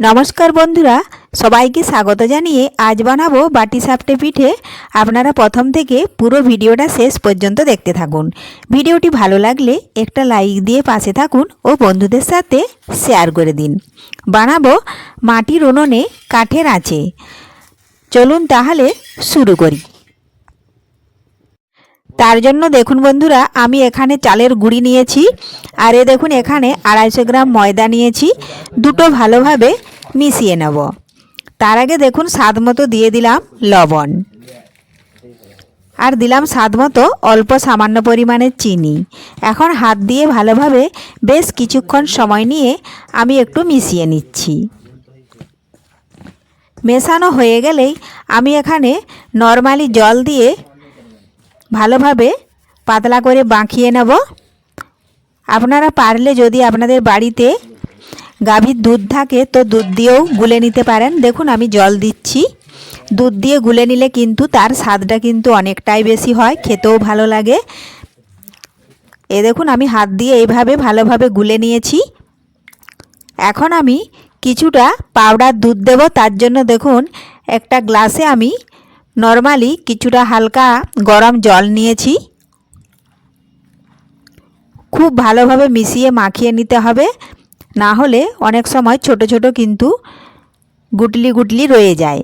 নমস্কার বন্ধুরা, সবাইকে স্বাগত জানিয়ে আজ বানাবো বাটি সাপটে পিঠে। আপনারা প্রথম থেকে পুরো ভিডিওটা শেষ পর্যন্ত দেখতে থাকুন। ভিডিওটি ভালো লাগলে একটা লাইক দিয়ে পাশে থাকুন ও বন্ধুদের সাথে শেয়ার করে দিন। বানাবো মাটির উনুনে কাঠের আছে চলুন তাহলে শুরু করি। তার জন্য দেখুন বন্ধুরা, আমি এখানে চালের গুঁড়ি নিয়েছি, আর এ দেখুন এখানে আড়াইশো গ্রাম ময়দা নিয়েছি, দুটো ভালোভাবে মিশিয়ে নেব। তার আগে দেখুন স্বাদ মতো দিয়ে দিলাম লবণ। আর দিলাম স্বাদ মতো অল্প সামান্য পরিমাণে চিনি। এখন হাত দিয়ে ভালোভাবে বেশ কিছুক্ষণ সময় নিয়ে আমি একটু মিশিয়ে নিচ্ছি। মেশানো হয়ে গেলেই আমি এখানে নর্মালি জল দিয়ে ভালোভাবে পাতলা করে বাঁকিয়ে নেব। আপনারা পারলে যদি আপনাদের বাড়িতে গাভীর দুধ থাকে, তো দুধ দিয়েও গুলে নিতে পারেন। দেখুন, আমি জল দিচ্ছি। দুধ দিয়ে গুলে নিলে কিন্তু তার স্বাদটা কিন্তু অনেকটাই বেশি হয়, খেতেও ভালো লাগে। এ দেখুন, আমি হাত দিয়ে এইভাবে ভালোভাবে গুলে নিয়েছি। এখন আমি কিছুটা পাউডার দুধ দেব। তার জন্য দেখুন, একটা গ্লাসে আমি নর্মালি কিছুটা হালকা গরম জল নিয়েছি। খুব ভালোভাবে মিশিয়ে মাখিয়ে নিতে হবে। না হলে অনেক সময় ছোট ছোট কিন্তু গুটলি গুটলি রয়ে যায়।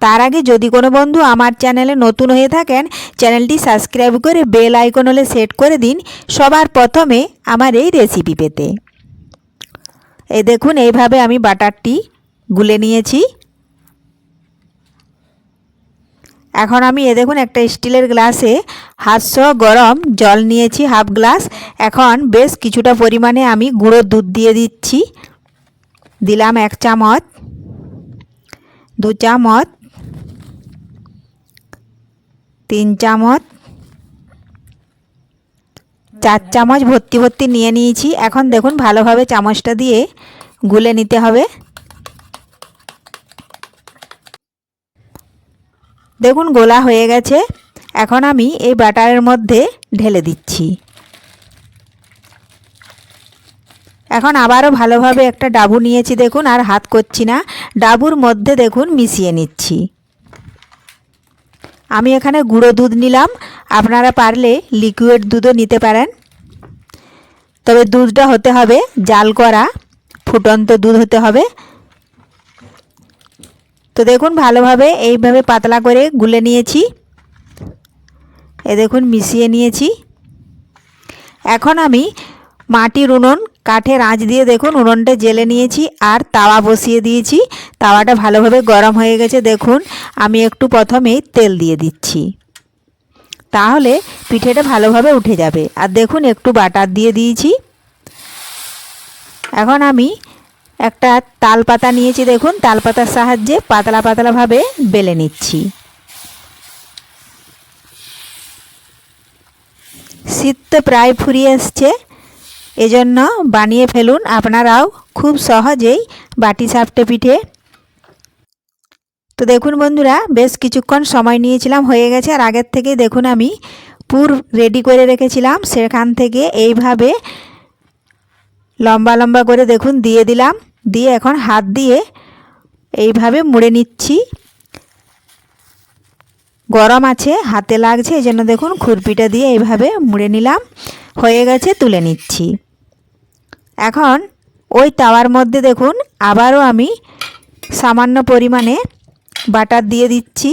তার আগে যদি কোনো বন্ধু আমার চ্যানেলে নতুন হয়ে থাকেন, চ্যানেলটি সাবস্ক্রাইব করে বেল আইকন হলে সেট করে দিন সবার প্রথমে আমার এই রেসিপি পেতে। এই দেখুন, এইভাবে আমি বাটারটি গুলে নিয়েছি। এখন আমি এ দেখুন একটা স্টিলের গ্লাসে হাতশো গরম জল নিয়েছি, হাফ গ্লাস। এখন বেশ কিছুটা পরিমাণে আমি গুঁড়ো দুধ দিয়ে দিচ্ছি। দিলাম এক চামচ, দু চামচ, তিন চামচ, চার চামচ ভর্তি ভর্তি নিয়ে নিয়েছি। এখন দেখুন ভালোভাবে চামচটা দিয়ে গুলে নিতে হবে। দেখুন, গোলা হয়ে গেছে। এখন আমি এই বাটারের মধ্যে ঢেলে দিচ্ছি। এখন আবারও ভালোভাবে একটা ডাবু নিয়েছি, দেখুন, আর হাত করছি না। ডাবুর মধ্যে, দেখুন, মিশিয়ে নিচ্ছি। আমি এখানে গুঁড়ো দুধ নিলাম। আপনারা পারলে লিকুইড দুধও নিতে পারেন। তবে দুধটা হতে হবে জাল করা। ফুটন্ত দুধ হতে হবে। তো দেখুন, ভালোভাবে এইভাবে পাতলা করে গুলে নিয়েছি। এ দেখুন, মিশিয়ে নিয়েছি। এখন আমি মাটির উনুন, কাঠের আঁচ দিয়ে দেখুন, উনুনটা জেলে নিয়েছি আর তাওয়া বসিয়ে দিয়েছি। তাওয়াটা ভালোভাবে গরম হয়ে গেছে। দেখুন, আমি একটু প্রথমেই তেল দিয়ে দিচ্ছি। তাহলে পিঠেটা ভালোভাবে উঠে যাবে। আর দেখুন, একটু বাটার দিয়ে দিয়েছি। এখন আমি একটা তাল পাতা নিয়েছি দেখুন তাল পাতার সাহায্যে পাতলা পাতলাভাবে বেলে নিচ্ছি। শীত তো প্রায় ফুরিয়ে এসছে, এজন্য বানিয়ে ফেলুন। আপনারাও খুব সহজেই বাটি সাপটে পিঠে। তো দেখুন বন্ধুরা, বেশ কিছুক্ষণ সময় নিয়েছিলাম, হয়ে গেছে। আর আগের থেকে দেখুন আমি পুর রেডি করে রেখেছিলাম। সেখান থেকে এইভাবে লম্বা লম্বা করে দেখুন, দিয়ে দিলাম। দিয়ে এখন হাত দিয়ে এইভাবে মুড়ে নিচ্ছি। গরম আছে, হাতে লাগছে, এই জন্য দেখুন খুরপিটা দিয়ে এইভাবে মুড়ে নিলাম। হয়ে গেছে, তুলে নিচ্ছি। এখন ওই তাওয়ার মধ্যে দেখুন আবারও আমি সামান্য পরিমাণে বাটার দিয়ে দিচ্ছি।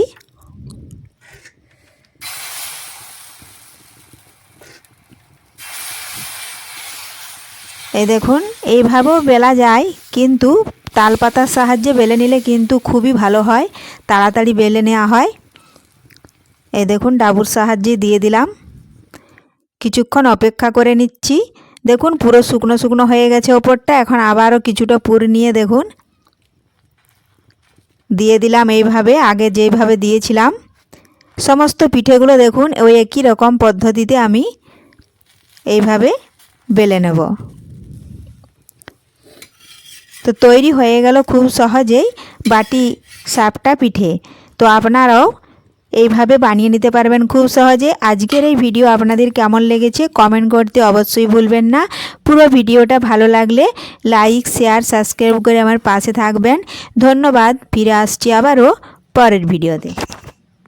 এই দেখুন, এইভাবেও বেলা যায়, কিন্তু তাল পাতার সাহায্যে বেলে নিলে কিন্তু খুবই ভালো হয়। তাড়াতাড়ি বেলে নেওয়া হয়। এই দেখুন, ডাবুর সাহায্যে দিয়ে দিলাম। কিছুক্ষণ অপেক্ষা করে নিচ্ছি। দেখুন, পুরো শুকনো শুকনো হয়ে গেছে ওপরটা। এখন আবারও কিছুটা পুর নিয়ে দেখুন। দিয়ে দিলাম এইভাবে, আগে যেইভাবে দিয়েছিলাম। সমস্ত পিঠেগুলো দেখুন, ওই একই রকম পদ্ধতিতে আমি এইভাবে বেলে নেব। তো তৈরি হয়ে গেল খুব সহজেই বাটি, সাপটা, পিঠে। তো আপনারাও এইভাবে বানিয়ে নিতে পারবেন খুব সহজে। আজকের এই ভিডিও আপনাদের কেমন লেগেছে কমেন্ট করতে অবশ্যই ভুলবেন না। পুরো ভিডিওটা ভালো লাগলে লাইক, শেয়ার, সাবস্ক্রাইব করে আমার পাশে থাকবেন। ধন্যবাদ, ফিরে আসছি আবারও পরের ভিডিওতে।